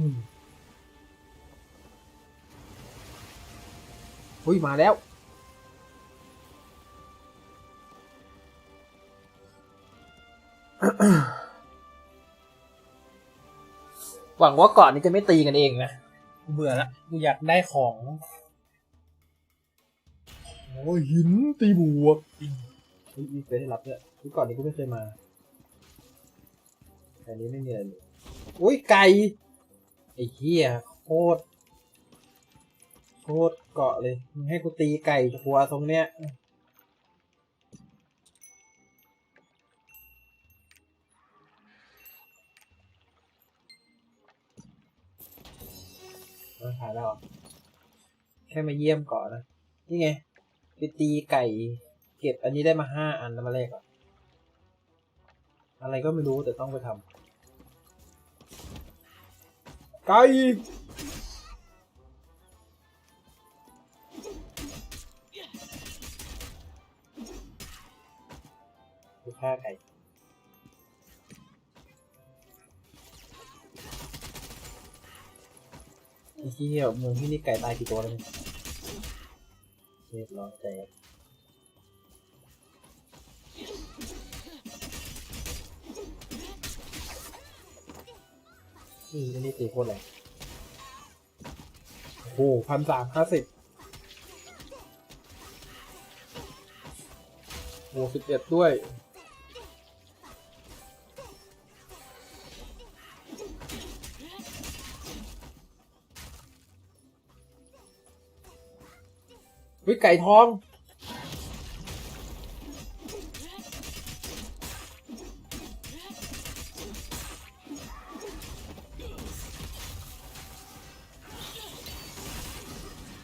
อืมอุ้ย มาแล้ว หวังว่าเก่อนนี้จะไม่ตีกันเองนะกูเบื่อละกูอยากได้ของโอ้ยหินตีบวกอุ้ยมีเคยได้รับด้วยที่ก่อนนี้กูไม่เคยมาแต่อันนี้ไม่มีอะไรเลยอุ้ยไก่ไอ้เหี้ยโคตรโคตรเกาะเลยมึงให้กูตีไก่หัวตรงเนี้ยมาถ่ายแล้วแค่มาเยี่ยมก่อนนะ นี่ไงไปตีไก่ เก็บอันนี้ได้มาห้าอันแล้วมาแรกก่อน อะไรก็ไม่รู้แต่ต้องไปทำ ไก่ดูฆ่าไก่ไอ้ที่เมืองที่นี่ไก่ตายกี่ตัวแล้วเนี่ยเรียบร้อยใจนี่อันนี่ตีโคตรแรงโอ้โหพันสามห้าสิบโอ้สิบเอ็ดด้วยวิไก่ทอง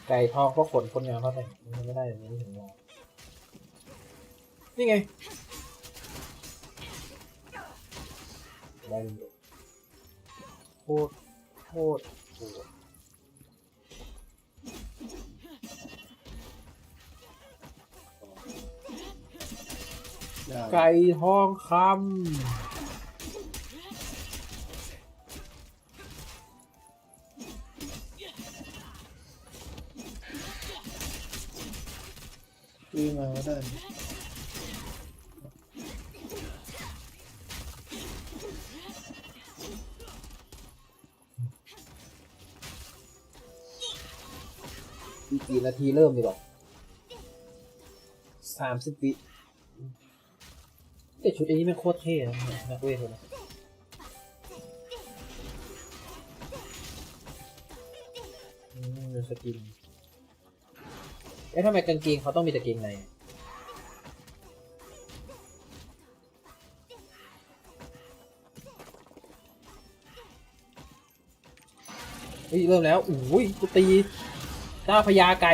ไก่ทองก็ขนคนงานเขาแต่มันไม่ได้อย่างนี้ถึงงานนี่ไงได้เลยโคตรโคตรโหดไก่ทองค ซื้อมาก็ได้อีกกี่นาทีเริ่มดีกว่าสามสิบวิแต่ชุดอันนี้มันโคตรเท่นะนักเวทเลยนะสกิน อ๊ะทำไมกางเกงเขาต้องมีแต่เกงในเฮ้ยเริ่มแล้วอุ้ยกูตีเจ้าพญาไก่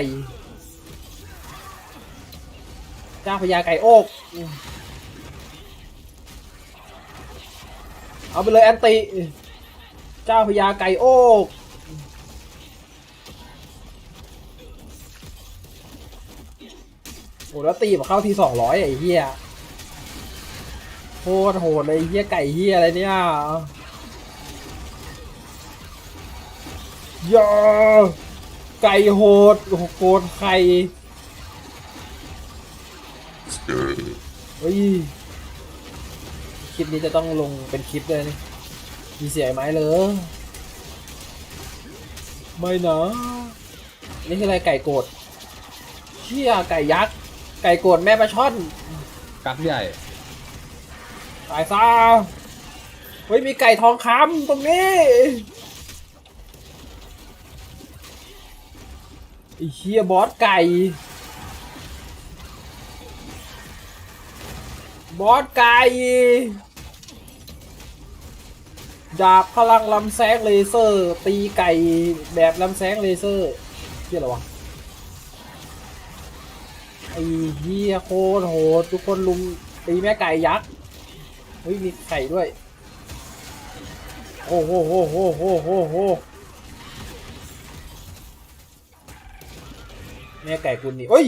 เจ้าพญาไก่โอกเอาไปเลยแอนติ เจ้าพญาไก่โอก อ้แล้วตีมาเข้าทีสองร้อยไอ้เหี้ยโคตรโหดเลยไอ้เหี้ยไก่เหี้ยอะไรเนี่ยยาไก่โหดโอ้โหโกนไข่เฮ้ยคลิปนี้จะต้องลงเป็นคลิปเลยนี่มีเสียงไหมเลยไม่นะนี่คืออะไรไก่โกดเชี่ยไก่ยักษ์ ไก่โกดแม่ปลาช่อนกักใหญ่ตายซะเฮ้ยมีไก่ทองคำตรงนี้ไอ้เชี่ยบอสไก่ บอสไก่ ดาบพลังลำแสงเลเซอร์ ตีไก่แบบลำแสงเลเซอร์เชี่ยอะไรวะ ไอ้เฮียโคตรโหดทุกคนลุมตีแม่ไก่ยักษ์ เฮ้ยมีไข่ด้วย โอ้โหโหโหโหโหโหแม่ไก่กุนนี่เอ้ย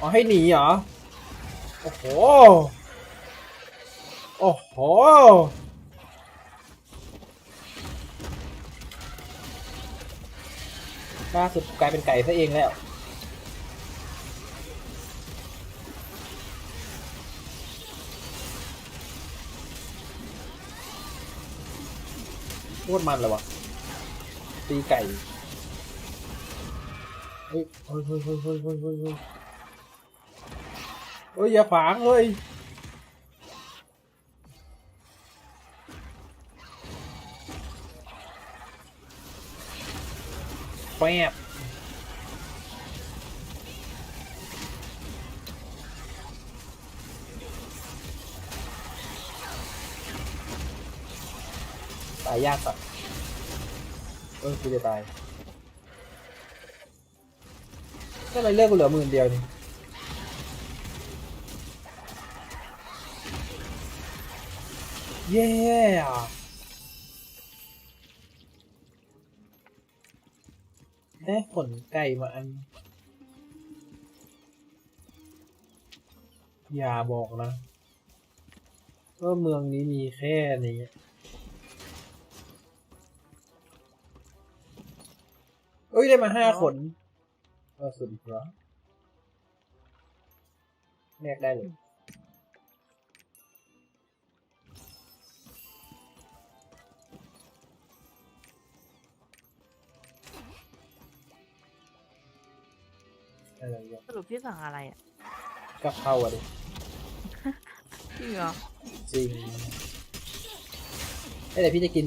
อ๋อให้หนีเหรอ โอ้โห โอ้โห ล่าสุดกลายเป็นไก่ซะเองแล้วโคดมันเลยวะตีไก่เฮ้ยเฮ้ยเฮ้ยเฮ้ยเฮ้ยเฮ้ยเฮ้ยอย่าฝังเลย แป๊บตายยากสัตว์เออกูจะตายก็เลยเลือกกูเหลือหมื่นเดียวนี่เย้ ได้ขนไก่มาอัน อย่าบอกนะว่าเมืองนี้มีแค่นี้เอ้ย ได้มาห้าขนเออสุดเหรอแลกได้เลย อะไรอย่างสรุปพี่สั่งอะไรอะก็เข้าอะดิจริงเหรอจริงเอ้ยแต่พี่จะกิน